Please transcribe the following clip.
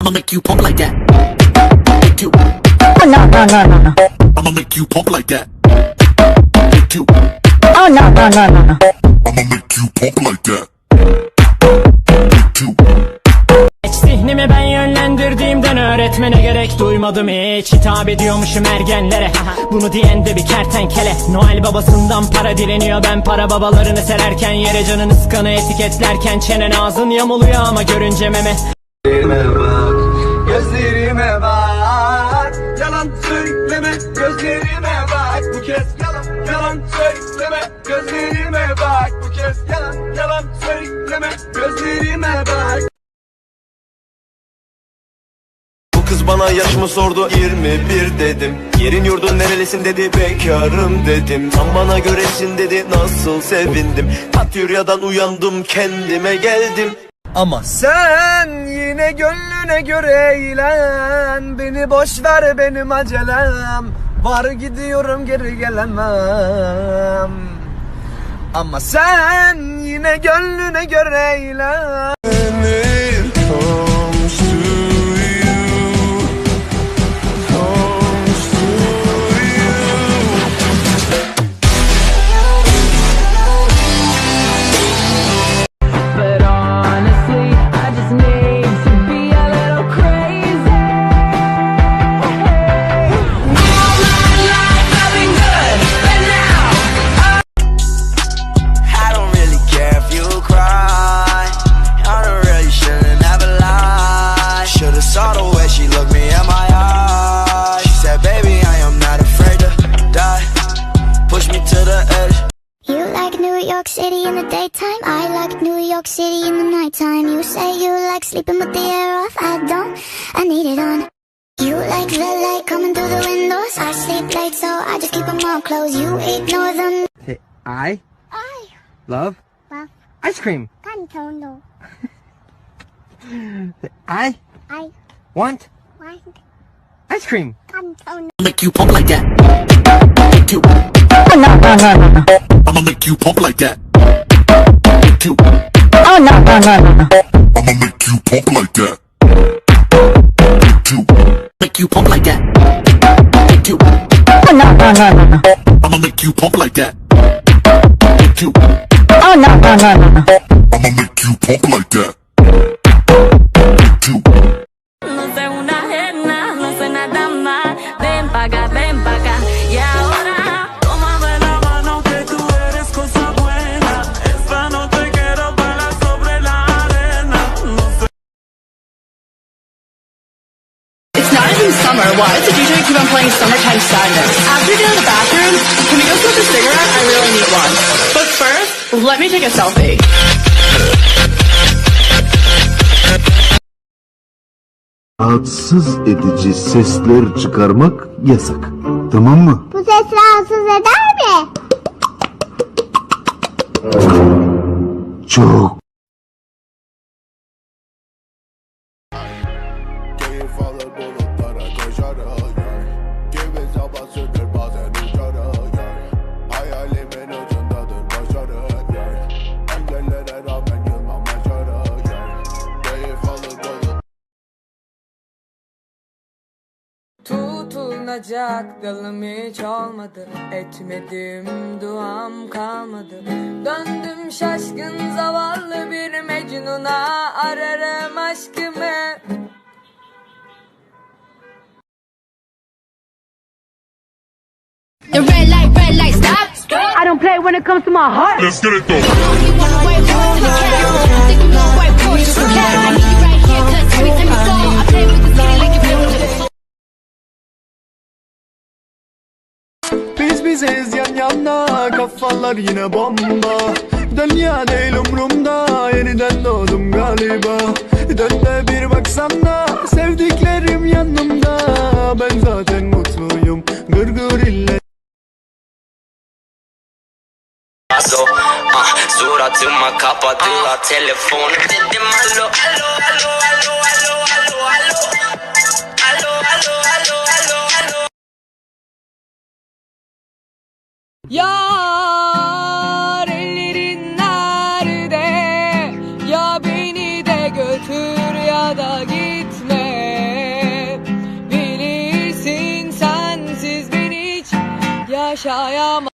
I'ma make you pump like that. Make you. Oh no no no no no. I'ma make you pump like that. Make you. Oh no no no no no. I'ma make you pump like that. Make you. Zihnimi ben yönlendirdiğimden öğretmene gerek duymadım hiç Hitap ediyormuşum ergenlere Bunu diyen de bir kertenkele Noel babasından para dileniyor Ben para babalarını sererken Yere canın ıskanı etiketlerken Çenen ağzın yamuluyor ama görünce meme Gözlerime gözlerime bak Bu kez yalan, yalan söyleme. Gözlerime bak, bu kez yalan, yalan söyleme. Gözlerime bak. Bu kız bana yaşımı sordu? 21 dedim. Yerin yurdun nerelisin dedi. Bekarım dedim. Tam bana göresin dedi. Nasıl sevindim. Patyuryadan uyandım kendime geldim. Ama sen yine gönlüne göre eğlen. Beni boş ver benim acelem Var gidiyorum geri gelemem. Ama sen yine gönlüne göre eğlen City in the daytime, I like New York City in the nighttime. You say you like sleeping with the air off, I don't, I need it on. You like the light coming through the windows, I sleep late so I just keep them all closed. You ignore them. I I love love ice cream. Cantono. I I want want ice cream. Cantono. Make you pump like that. Make you. Oh no no no no no. I'ma make you pump like that. Oh no no no no no. I'ma make you pump like that. Make you pump like that. Make you. Oh no no no no no. I'ma make you pump like that. Make you. Oh no no no no no. I'ma make you pump like that. Why does the DJ keep on playing Summertime Sadness? After you're in the bathroom, can we go smoke a cigarette? I really need one. But first, let me take a selfie. rahatsız edici sesler çıkarmak yasak. Tamam mı? Bu ses rahatsız eder mi? Çok. Tutunacak dalım hiç olmadı Etmedim duam kalmadı Döndüm şaşkın zavallı bir Mecnun'a Ararım aşkımı The red light, red light, stop. I don't play when it comes to my heart. Let's get it though. Biz bizeyiz yan yana Kafalar yine bomba. Dünya değil umrumda Yeniden doğdum galiba. Dön de bir baksana Sevdiklerim yanımda. Ben zaten mutluyum Gır gır ille. Ah, Suratıma kapattılar telefonu. Dedim alo alo alo alo alo Alo Yar ellerin nerede? Ya beni de götür ya da gitme. Bilirsin sensiz ben hiç yaşayamam.